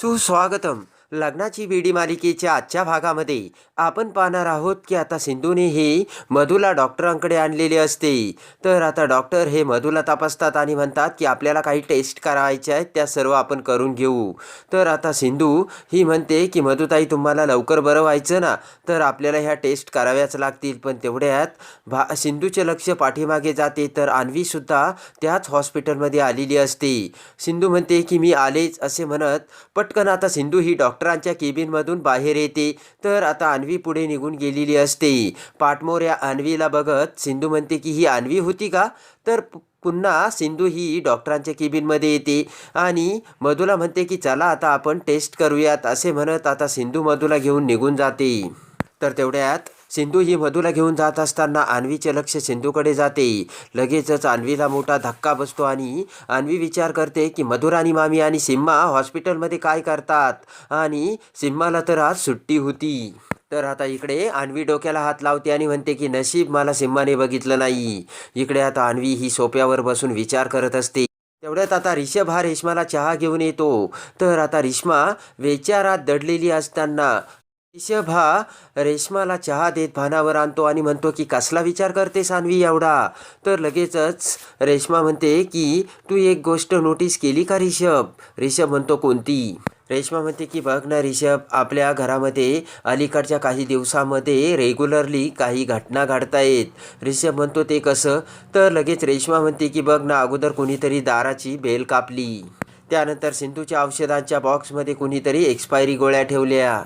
సుస్వాగతం लग्नाची बेडी मालिकेच्या आजच्या भागामध्ये आपण पाहणार आहोत की आता सिंधूने हे मधूला डॉक्टरांकडे आणलेले असते. तर आता डॉक्टर हे मधूला तपासतात आणि म्हणतात की आपल्याला काही टेस्ट करायच्या आहेत त्या सर्व आपण करून घेऊ. तर आता सिंधू ही म्हणते की मधुताई तुम्हाला लवकर बरं व्हायचं ना? तर आपल्याला ह्या टेस्ट कराव्याच लागतील. पण तेवढ्यात भा सिंधूचे लक्ष पाठीमागे जाते. तर अन्वीसुद्धा त्याच हॉस्पिटलमध्ये आलेली असते. सिंधू म्हणते की मी आलेच असे म्हणत पटकन आता सिंधू ही डॉक्टर डॉक्टरांच्या केबिनमधून बाहेर येते. तर आता अन्वी पुढे निघून गेलेली असते. पाठमोर या अन्वीला बघत सिंधू म्हणते की ही अन्वी होती का? तर पुन्हा सिंधू ही डॉक्टरांच्या केबिनमध्ये येते आणि मधूला म्हणते की चला आता आपण टेस्ट करूयात असे म्हणत आता सिंधू मधूला घेऊन निघून जाते. तर तेवढ्यात सिंधू ही मधूला घेऊन जात असताना अन्वीचे लक्ष सिंधूकडे जाते. लगेचच अन्वीला मोठा धक्का बसतो आणि अन्वी विचार करते की मधुराणी मामी आणि सिम्मा हॉस्पिटलमध्ये काय करतात? आणि सिम्माला तर आज सुट्टी होती. तर आता इकडे अन्वी डोक्याला हात लावते आणि म्हणते की नशीब मला सिम्माने बघितलं नाही. इकडे आता अन्वी ही सोप्यावर बसून विचार करत असते. तेवढ्यात आता रिषभ हा रेश्माला चहा घेऊन येतो. तर आता रेश्मा विचारात दडलेली असताना ऋषभ हा रेश्माला चहा देत भानावर आणतो आणि म्हणतो की कसला विचार करते सानवी एवढा? तर लगेचच रेश्मा म्हणते की तू एक गोष्ट नोटीस केली का रिषभ? रिषभ म्हणतो कोणती? रेश्मा म्हणते की बघ ना रिषभ आपल्या घरामध्ये अलीकडच्या काही दिवसामध्ये रेग्युलरली काही घटना घडतायत. रिषभ म्हणतो ते कसं? तर लगेच रेश्मा म्हणते की बघ ना अगोदर कुणीतरी दाराची बेल कापली. त्यानंतर सिंधूच्या औषधांच्या बॉक्समध्ये कुणीतरी एक्सपायरी गोळ्या ठेवल्या.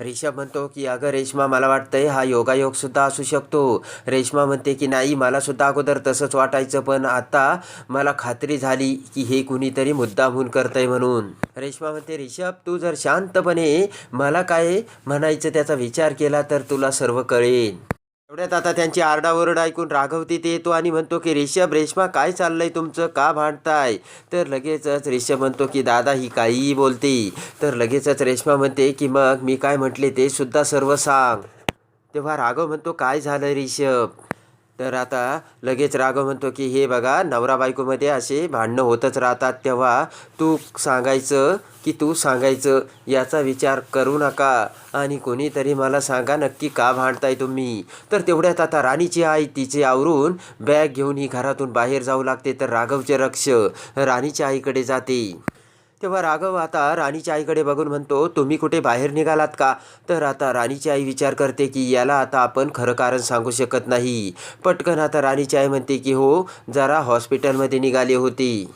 रिषभ म्हणतो की अगं रेश्मा मला वाटतंय हा योगायोग सुद्धा असू शकतो. रेश्मा म्हणते की नाही मला सुद्धा अगोदर तसंच वाटायचं पण आता मला खात्री झाली की हे कुणीतरी मुद्दामून करतंय म्हणून. रेश्मा म्हणते रिषभ तू जर शांतपणे मला काय म्हणायचं त्याचा विचार केला तर तुला सर्व कळेल. एवढ्यात आता त्यांची आरडाओरड ऐकून राघव तिथे येतो आणि म्हणतो की रिषभ रेश्मा काय चाललंय तुमचं? का भांडताय? तर लगेचच रिषभ म्हणतो की दादा ही काहीही बोलते. तर लगेचच रेश्मा म्हणते की मग मी काय म्हटले ते सुद्धा सर्व सांग. तेव्हा राघव म्हणतो काय झालं रिषभ तर आता लगेच राघव म्हणतो की हे बघा नवरा बायकोमध्ये असे भांडणं होतच राहतात. तेव्हा तू सांगायचं की तू सांगायचं याचा विचार करू नका. आणि कोणीतरी मला सांगा नक्की का भांडताय तुम्ही. तर तेवढ्यात आता राणीची आई तिचे आवरून बॅग घेऊन ही घरातून बाहेर जाऊ लागते. तर राघवचे रक्ष राणीच्या आईकडे जाते. तेव्हा राघव आता राणीच्या आईकडे बघून म्हणतो तुम्ही कुठे बाहेर निघालात का? तर आता राणीची आई विचार करते की याला आता आपण खरं कारण सांगू शकत नाही. पटकन आता राणीची आई म्हणते की हो जरा हॉस्पिटलमध्ये निघाली होती.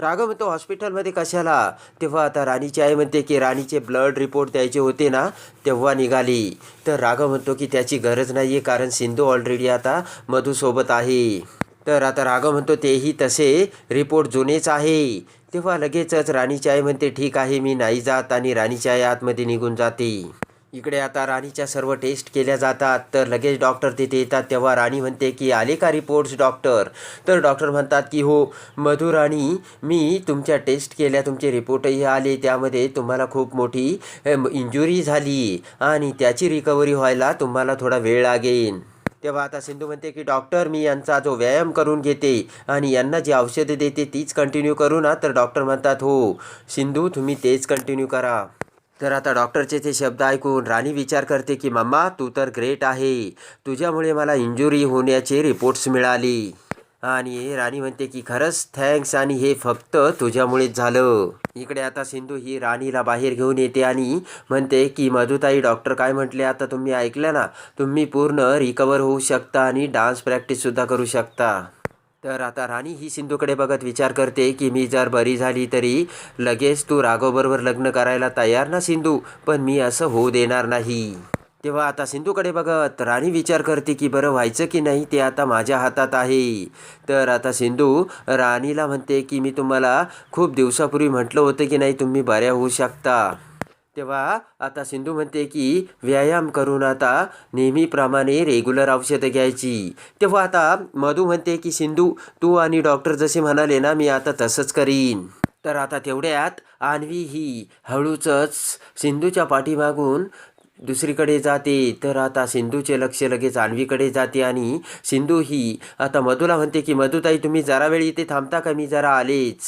राघव म्हणतो हॉस्पिटलमध्ये कशाला? तेव्हा आता राणीची आई म्हणते की राणीचे ब्लड रिपोर्ट द्यायचे होते ना तेव्हा निघाली. तर राघव म्हणतो की त्याची गरज नाही आहे कारण सिंधू ऑलरेडी आता मधूसोबत आहे. तर आता राघव म्हणतो तेही तसे. रिपोर्ट जुनेच आहे. तेव्हा लगेचच राणीची आई म्हणते ठीक आहे मी नाही जात आणि राणीची आई आतमध्ये निघून जाते. इकडे आता राणीच्या सर्व टेस्ट केल्या जातात. तर लगेच डॉक्टर तिथे येतात. तेव्हा राणी म्हणते की आले का रिपोर्ट्स डॉक्टर? तर डॉक्टर म्हणतात की हो मधु राणी मी तुमच्या टेस्ट केल्या तुमचे रिपोर्टही आले. त्यामध्ये तुम्हाला खूप मोठी इंजुरी झाली आणि त्याची रिकव्हरी व्हायला तुम्हाला थोडा वेळ लागेल. तेव्हा आता सिंधू म्हणते की डॉक्टर मी यांचा जो व्यायाम करून घेते आणि यांना जी औषधे देते तीच कंटिन्यू करू ना? तर डॉक्टर म्हणतात हो सिंधू तुम्ही तेच कंटिन्यू करा. तर आता डॉक्टरचे ते शब्द ऐकून राणी विचार करते की मम्मा तू तर ग्रेट आहे. तुझ्यामुळे मला इंजुरी होण्याचे रिपोर्ट्स मिळाली. आणि राणी म्हणते की खरंच थँक्स आणि हे फक्त तुझ्यामुळेच झालं. इकडे आता सिंधू ही राणीला बाहेर घेऊन येते आणि म्हणते की मधुताई डॉक्टर काय म्हटले? आता तुम्ही ऐकलं ना? तुम्ही पूर्ण रिकवर होऊ शकता आणि डान्स प्रॅक्टिससुद्धा करू शकता. तर आता राणी ही सिंधूकडे बघत विचार करते की मी जर बरी झाली तरी लगेच तू राघवबरोबर लग्न करायला तयार ना सिंधू? पण मी असं होऊ देणार नाही. तेव्हा आता सिंधूकडे बघत राणी विचार करते की बरं व्हायचं की नाही ते आता माझ्या हातात आहे. तर आता सिंधू राणीला म्हणते की मी तुम्हाला खूप दिवसापूर्वी म्हटलं होतं की नाही तुम्ही बऱ्या होऊ शकता. तेव्हा आता सिंधू म्हणते की व्यायाम करून आता नेहमीप्रमाणे रेग्युलर औषधं घ्यायची. तेव्हा आता मधू म्हणते की सिंधू तू आणि डॉक्टर जसे म्हणाले ना मी आता तसंच करीन. तर आता तेवढ्यात आणवी ही हळूचच सिंधूच्या पाठीमागून दुसरीकडे जाते तर आता सिंधूचे लक्ष लगेच आणवीकडे जाते आणि सिंधू ही आता मधूला म्हणते की मधुताई तुम्ही जरा वेळ इथे थांबता का? मी जरा आलेच.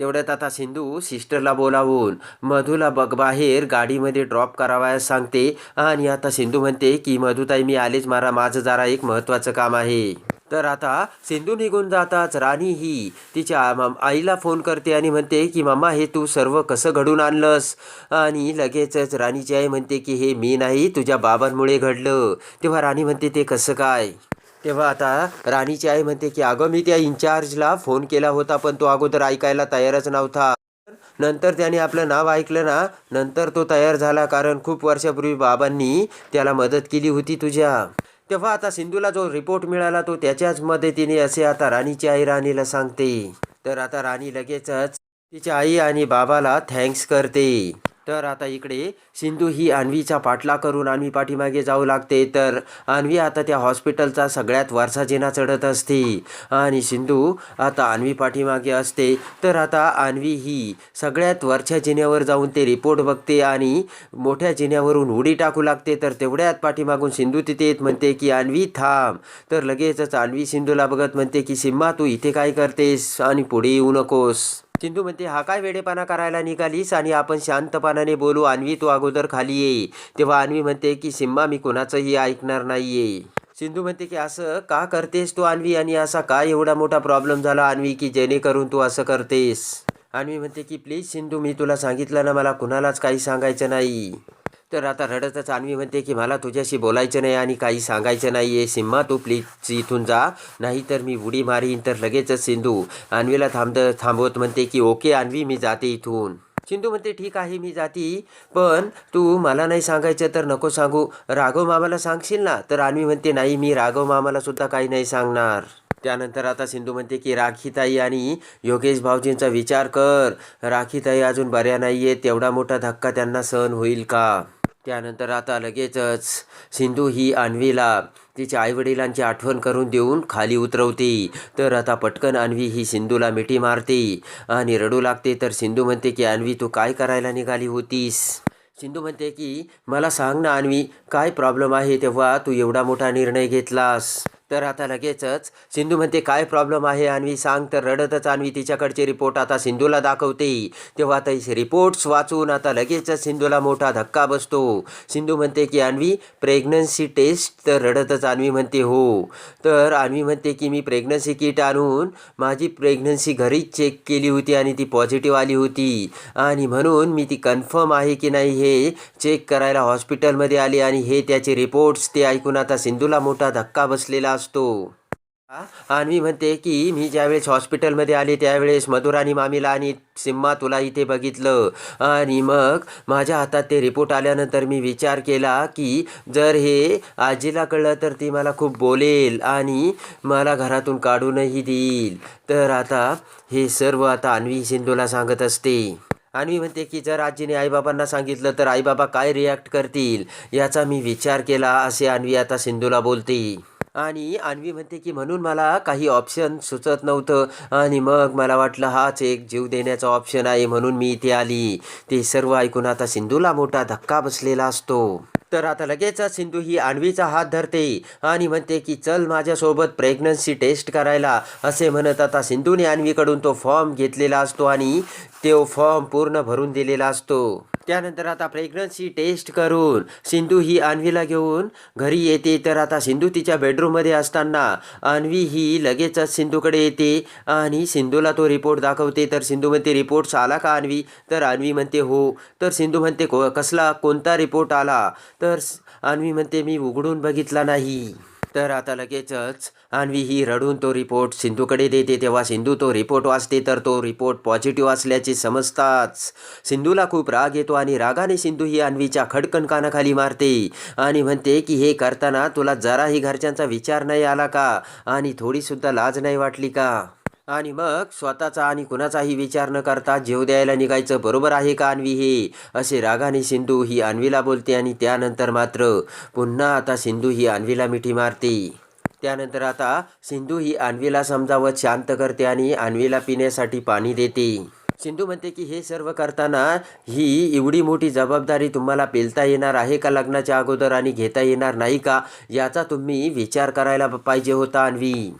तेवढ्यात आता सिंधू सिस्टरला बोलावून मधूला बघ बाहेर गाडीमध्ये ड्रॉप करावयास सांगते. आणि आता सिंधू म्हणते की मधुताई मी आलेच मारा माझं जरा एक महत्त्वाचं काम आहे. तर आता सिंधू निघून जाताच राणी ही तिच्या आईला फोन करते आणि म्हणते की मामा हे तू सर्व कसं घडून आणलंस? आणि लगेचच राणीची आई म्हणते की हे मी नाही तुझ्या बाबांमुळे घडलं. तेव्हा राणी म्हणते ते कसं काय? तेव्हा आता राणीची आई म्हणते की अगं मी त्या इन्चार्जला फोन केला होता पण तो अगोदर ऐकायला तयारच नव्हता. नंतर त्याने आपलं नाव ऐकलं ना नंतर तो तयार झाला कारण खूप वर्षापूर्वी बाबांनी त्याला मदत केली होती तुझ्या. तेव्हा आता सिंधूला जो रिपोर्ट मिळाला तो त्याच्याच मदतीने असे आता राणीची आई राणीला सांगते. तर आता राणी लगेचच तिच्या आई आणि बाबाला थँक्स करते. तर आता इकडे सिंधू ही अन्वीचा पाठला करून अन्वी पाठीमागे जाऊ लागते. तर अन्वी आता त्या हॉस्पिटलचा सगळ्यात वरचा जिना चढत असते. आणि सिंधू आता अन्वी पाठीमागे असते. तर आता अन्वी ही सगळ्यात वरच्या जिन्यावर जाऊन ते रिपोर्ट बघते आणि मोठ्या जिन्यावरून उडी टाकू लागते. तर तेवढ्यात पाठीमागून सिंधू तिथे येत म्हणते की अन्वी थांब. तर लगेचच अन्वी सिंधूला बघत म्हणते की सिम्मा तू इथे काय करतेस? आणि पुढे येऊ नकोस. सिंधू म्हणते हा काय वेडेपणा करायला निघालीस आणि आपण शांतपणाने बोलू अन्वी तू अगोदर खाली ये. तेव्हा अन्वी म्हणते की सिम्मा मी कुणाचंही ऐकणार नाहीये. सिंधू म्हणते की असं का करतेस तू अन्वी? आणि असा का एवढा मोठा प्रॉब्लेम झाला अन्वी की जेणेकरून तू असं करतेस? अन्वी म्हणते की प्लीज सिंधू मी तुला सांगितलं ना मला कुणालाच काही सांगायचं नाही. तर आता रडतच अन्वी म्हणते की मला तुझ्याशी बोलायचं नाही आणि काही सांगायचं नाही आहे सिम्मा तू प्लीज इथून जा. नाहीतर मी उडी मारीन. तर लगेचच सिंधू अन्वीला थांबत थांबवत म्हणते की ओके अन्वी मी जाते इथून. सिंधू म्हणते ठीक आहे मी जाती. पण तू मला नाही सांगायचं तर नको सांगू. राघव मामाला सांगशील ना? तर अन्वी म्हणते नाही मी राघव मामाला सुद्धा काही नाही सांगणार. त्यानंतर आता सिंधू म्हणते की राखीताई आणि योगेश भाऊजींचा विचार कर. राखीताई अजून बऱ्या नाही आहेत तेवढा मोठा धक्का त्यांना सहन होईल का? त्यानंतर आता लगेचच सिंधू ही अन्वीला तिच्या आईवडिलांची आठवण करून देऊन खाली उतरवते. तर आता पटकन अन्वी ही सिंधूला मिठी मारते आणि रडू लागते. तर सिंधू म्हणते की अन्वी तू काय करायला निघाली होतीस? सिंधू म्हणते की मला सांग ना अन्वी काय प्रॉब्लेम आहे तेव्हा? तू एवढा मोठा निर्णय घेतलास. तर आता लगेचच. सिंधू म्हणते काय प्रॉब्लेम आहे? अन्वी सांग. तर रडतच अन्वी तिच्याकडचे रिपोर्ट आता सिंधूला दाखवते. तेव्हा आता रिपोर्ट्स वाचून आता लगेचच सिंधूला मोठा धक्का बसतो. सिंधू म्हणते की अन्वी प्रेग्नन्सी टेस्ट तर रडतच अन्वी म्हणते हो. तर अन्वी म्हणते की मी प्रेग्नन्सी किट आणून माझी प्रेग्नन्सी घरीच चेक केली होती आणि ती पॉझिटिव्ह आली होती. आणि म्हणून मी ती कन्फर्म आहे की नाही हे चेक करायला हॉस्पिटलमध्ये आली आणि हे त्याचे रिपोर्ट्स ते ऐकून आता सिंधूला मोठा धक्का बसलेला असतो. आणि म्हणते की मी ज्यावेळेस हॉस्पिटलमध्ये आले त्यावेळेस मधुराणी मामीला आणि सिम्मा तुला इथे बघितलं. आणि मग माझ्या हातात ते रिपोर्ट आल्यानंतर मी विचार केला की जर हे आजीला कळलं तर ती मला खूप बोलेल आणि मला घरातून काढूनही देईल. तर आता हे सर्व आता अन्वी सिंधूला सांगत असते. आणि म्हणते की जर आजीने आईबाबांना सांगितलं तर आईबाबा काय रिॲक्ट करतील? याचा मी विचार केला असे अन्वी आता सिंधूला बोलते. आणि अन्वी म्हणते की म्हणून मला काही ऑप्शन सुचत नव्हतं. आणि मग मला वाटलं हाच एक जीव देण्याचा ऑप्शन आहे म्हणून मी इथे आली. ते सर्व ऐकून आता सिंधूला मोठा धक्का बसलेला असतो. तर आता लगेचच सिंधू ही आणवीचा हात धरते आणि म्हणते की चल माझ्यासोबत प्रेग्नन्सी टेस्ट करायला. असे म्हणत आता सिंधूने आणवीकडून तो फॉर्म घेतलेला असतो आणि तो फॉर्म पूर्ण भरून दिलेला असतो. त्यानंतर आता प्रेग्नन्सी टेस्ट करून सिंधू ही अन्वीला घेऊन घरी येते. तर आता सिंधू तिच्या बेडरूममध्ये असताना अन्वी ही लगेचच सिंधूकडे येते आणि सिंधूला तो रिपोर्ट दाखवते. तर सिंधू म्हणते रिपोर्ट्स आला का अन्वी? तर अन्वी म्हणते हो. तर सिंधू म्हणते को कसला? कोणता रिपोर्ट आला? तर अन्वी म्हणते मी उघडून बघितला नाही. तर आता लगेचच अन्वी ही रडून तो रिपोर्ट सिंधूकडे देते. तेव्हा सिंधू तो रिपोर्ट वाचते तर तो रिपोर्ट पॉझिटिव्ह असल्याचे समजताच सिंधूला खूप राग येतो आणि रागाने सिंधू ही अन्वीच्या खडकन कानाखाली मारते आणि म्हणते की हे करताना तुला जराही घरच्यांचा विचार नाही आला का? आणि थोडीसुद्धा लाज नाही वाटली का? आणि मग स्वतःचा आणि कुणाचाही विचार न करता जीव द्यायला निघायचं बरोबर आहे का अन्वी हे? असे रागाने सिंधू ही अन्वीला बोलते आणि त्यानंतर मात्र पुन्हा आता सिंधू ही अन्वीला मिठी मारते. त्यानंतर आता सिंधू ही अन्वीला समजावत शांत करते आणि अन्वीला पिण्यासाठी पाणी देते. सिंधू म्हणते की हे सर्व करताना ही एवढी मोठी जबाबदारी तुम्हाला पेलता येणार आहे का लग्नाच्या अगोदर आणि घेता येणार नाही का? याचा तुम्ही विचार करायला पाहिजे होता अन्वी.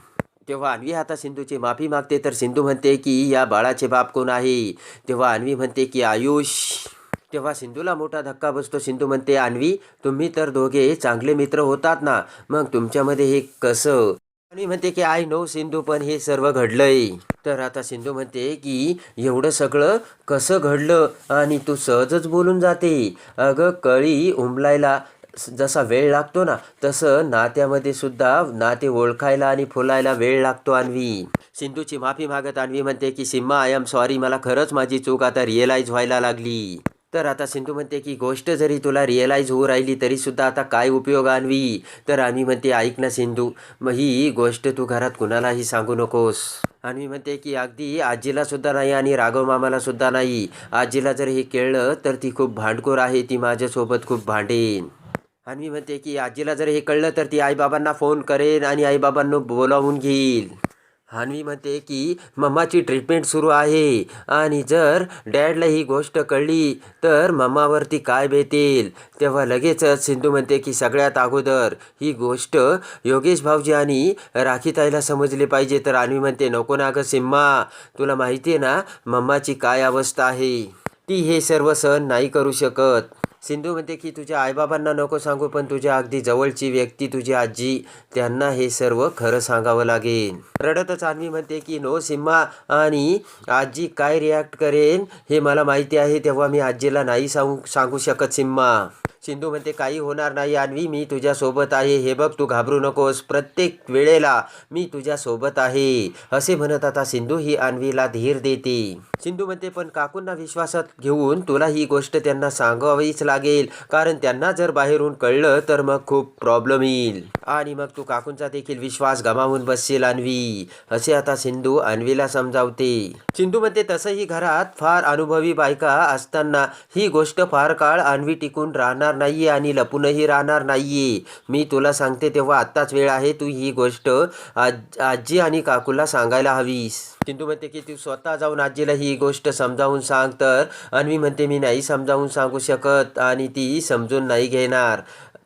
तेव्हा अन्वी आता सिंधूची माफी मागते तर सिंधू म्हणते की या बाळाचे बाप कोण आहे? तेव्हा अन्वी म्हणते की आयुष. तेव्हा सिंधूला मोठा धक्का बसतो. सिंधू म्हणते अन्वी तुम्ही तर दोघे चांगले मित्र होतात ना मग तुमच्यामध्ये हे कसं? आणि म्हणते की आय नो सिंधू पण हे सर्व घडलंय. तर आता सिंधू म्हणते की एवढं सगळं कसं घडलं? आणि तू सहजच बोलून जाते. अगं कळी उमलायला जसा वेळ लागतो ना तसं नात्यामध्ये सुद्धा नाते ओळखायला आणि फुलायला वेळ लागतो अन्वी. सिंधूची माफी मागत अन्वी म्हणते की सिम्मा आय एम सॉरी मला खरंच माझी चूक आता रिअलाईज व्हायला लागली. तर आता सिंधू म्हणते की गोष्ट जरी तुला रिअलाईज होऊ राहिली तरी सुद्धा आता काय उपयोग आणवी तर आम्ही म्हणते ऐक ना सिंधू मग ही गोष्ट तू घरात कुणालाही सांगू नकोस. आणि म्हणते की अगदी आजीला सुद्धा नाही आणि राघव मामाला सुद्धा नाही. आजीला जर हे केळलं तर ती खूप भांडखोर आहे ती माझ्यासोबत खूप भांडेन. आणि म्हणते की आजीला जर हे कळलं तर ती आईबाबांना फोन करेन आणि आईबाबांना बोलावून घेईल. हानवी म्हणते की मम्माची ट्रीटमेंट सुरू आहे. आणि जर डॅडला ही गोष्ट कळली तर मम्मावरती काय भेटेल तेव्हा लगेचच सिंधू म्हणते की सगळ्यात अगोदर ही गोष्ट योगेश भाऊजी आणि राखीताईला समजली पाहिजे. तर आणि म्हणते नको ना गं सिम्मा. तुला माहिती आहे ना मम्माची काय अवस्था आहे? ती हे सर्व सहन नाही करू शकत. सिंधू म्हणते की तुझ्या आईबाबांना नको सांगू पण तुझ्या अगदी जवळची व्यक्ती तुझी आजी त्यांना हे सर्व खरं सांगावं लागेल. रडतच अन्वी म्हणते की नो सिम्मा आणि आजी काय रिॲक्ट करेन हे मला माहिती आहे तेव्हा मी आजीला नाही सांगू सांगू शकत सिम्मा. सिंधू म्हणते काही होणार नाही अन्वी मी तुझ्यासोबत आहे. हे बघ तू घाबरू नकोस. प्रत्येक वेळेला मी तुझ्यासोबत आहे. असे म्हणत आता सिंधू ही अन्वीला धीर देते. सिंधू म्हणते पण काकूंना विश्वासात घेऊन तुला ही गोष्ट त्यांना सांगावीच लागेल. कारण त्यांना जर बाहेरून कळलं तर मग खूप प्रॉब्लेम येईल. आणि मग तू काकूंचा देखील विश्वास गमावून बसशील अन्वी. असे आता सिंधू अन्वीला समजावते. सिंधू म्हणते तसंही घरात फार अनुभवी बायका असताना ही गोष्ट फार काळ अन्वी टिकून राहणार नाहीये आणि लपूनही राहणार नाहीये. मी तुला सांगते तेव्हा आत्ताच वेळ आहे तू ही गोष्ट आज आजी आणि काकूला सांगायला हवीस. सिंधू म्हणते की तू स्वतः जाऊन आजीला ही गोष्ट समजावून सांग तर. अन्वी म्हणते मी नाही समजावून सांगू शकत आणि ती समजून नाही घेणार.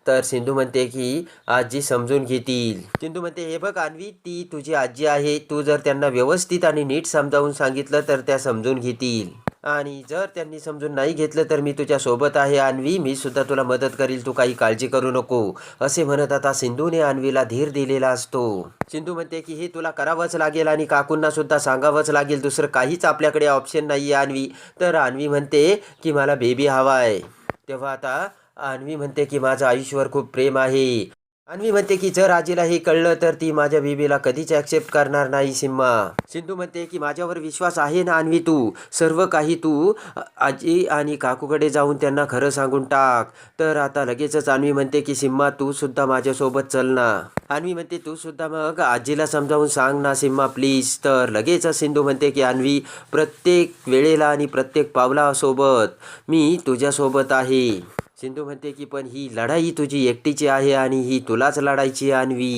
तर सिंधू म्हणते की आजी समजून घेतील. सिंधू म्हणते हे बघ अन्वी ती तुझी आजी आहे. तू जर त्यांना व्यवस्थित आणि नीट समजावून सांगितलं तर त्या समजून घेतील. आणि जर त्यांनी समजून नाही घेतलं तर मी तुझ्यासोबत आहे अन्वी. मी सुद्धा तुला मदत करील. तू काही काळजी करू नको. असे म्हणत आता सिंधूने अन्वीला धीर दिलेला असतो. सिंधू म्हणते की हे तुला करावंच लागेल आणि काकूंना सुद्धा सांगावंच लागेल. दुसरं काहीच आपल्याकडे ऑप्शन नाही आहे अन्वी. तर अन्वी म्हणते की मला बेबी हवा आहे तेव्हा आता अन्वी म्हणते की माझं आयुष्यावर खूप प्रेम आहे. अन्वी म्हणते की जर आजीला हे कळलं तर ती माझ्या बेबीला कधीच ॲक्सेप्ट करणार नाही सिम्मा. सिंधू म्हणते की माझ्यावर विश्वास आहे ना अन्वी तू? सर्व काही तू आजी आणि काकूकडे जाऊन त्यांना खरं सांगून टाक. तर आता लगेचच अन्वी म्हणते की सिम्मा तू सुद्धा माझ्यासोबत चल ना. अन्वी म्हणते तू सुद्धा मग आजीला समजावून सांग ना सिम्मा प्लीज तर लगेचच सिंधू म्हणते की अन्वी प्रत्येक वेळेला आणि प्रत्येक पावलासोबत मी तुझ्यासोबत आहे. सिंधू म्हणते की पण ही लढाई तुझी एकटीची आहे आणि ही तुलाच लढायची आणवी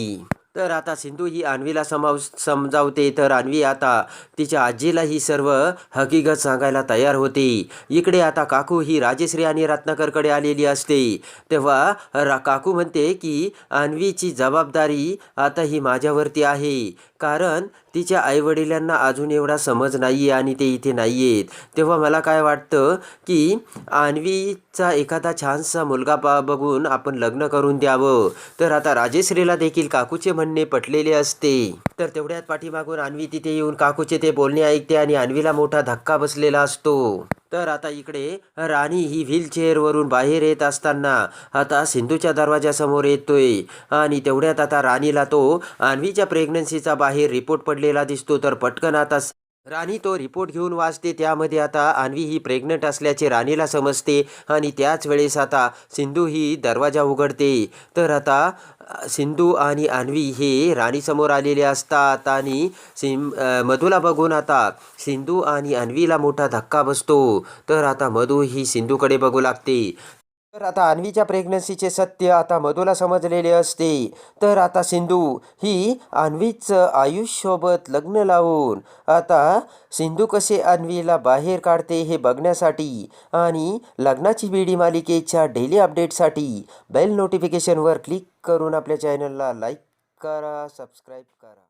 तर आता सिंधू ही अन्वीला समाव समजावते. तर अन्वी आता तिच्या आजीला ही सर्व हकीकत सांगायला तयार होते. इकडे आता काकू ही राजेश्री आणि रत्नाकरकडे आलेली असते. तेव्हा रा काकू म्हणते की अन्वीची जबाबदारी आता ही माझ्यावरती आहे. कारण तिच्या आईवडिलांना अजून एवढा समज नाही आहे आणि ते इथे नाही आहेत तेव्हा मला काय वाटतं की अन्वीचा एखादा छानसा मुलगा पा बघून आपण लग्न करून द्यावं. तर आता राजेश्रीला देखील काकूचे म्हणणे पटलेले असते. तर तेवढ्यात पाठीमागून अन्वी तिथे येऊन काकूचे ते बोलणे ऐकते आणि अन्वीला मोठा धक्का बसलेला असतो. तर आता इकडे राणी ही व्हीलचेअरवरून बाहेर येत असताना आता सिंधूच्या दरवाजासमोर येतोय आणि तेवढ्यात आता राणीला तो अन्वीच्या प्रेग्नन्सीचा बाहेर रिपोर्ट पडलेला दिसतो. तर पटकन आता राणी तो रिपोर्ट घेऊन वाचते. त्यामध्ये आता अन्वी ही प्रेग्नंट असल्याचे राणीला समजते आणि त्याच वेळेस आता सिंधू ही दरवाजा उघडते. तर आता सिंधू आणि अन्वी हे राणीसमोर आलेले असतात आणि सिम मधूला बघून आता सिंधू आणि अन्वीला मोठा धक्का बसतो. तर आता मधू ही सिंधूकडे बघू लागते. तर आता अन्वीच्या प्रेग्नन्सीचे सत्य आता मधूला समजलेले असते. तर आता सिंधू ही अन्वीचं आयुषसोबत लग्न लावून आता सिंधू कसे अन्वीला बाहेर काढते हे बघण्यासाठी आणि लग्नाची बीडी मालिकेच्या डेली अपडेटसाठी बेल नोटिफिकेशनवर क्लिक करून आपल्या चॅनलला लाईक करा सबस्क्राईब करा.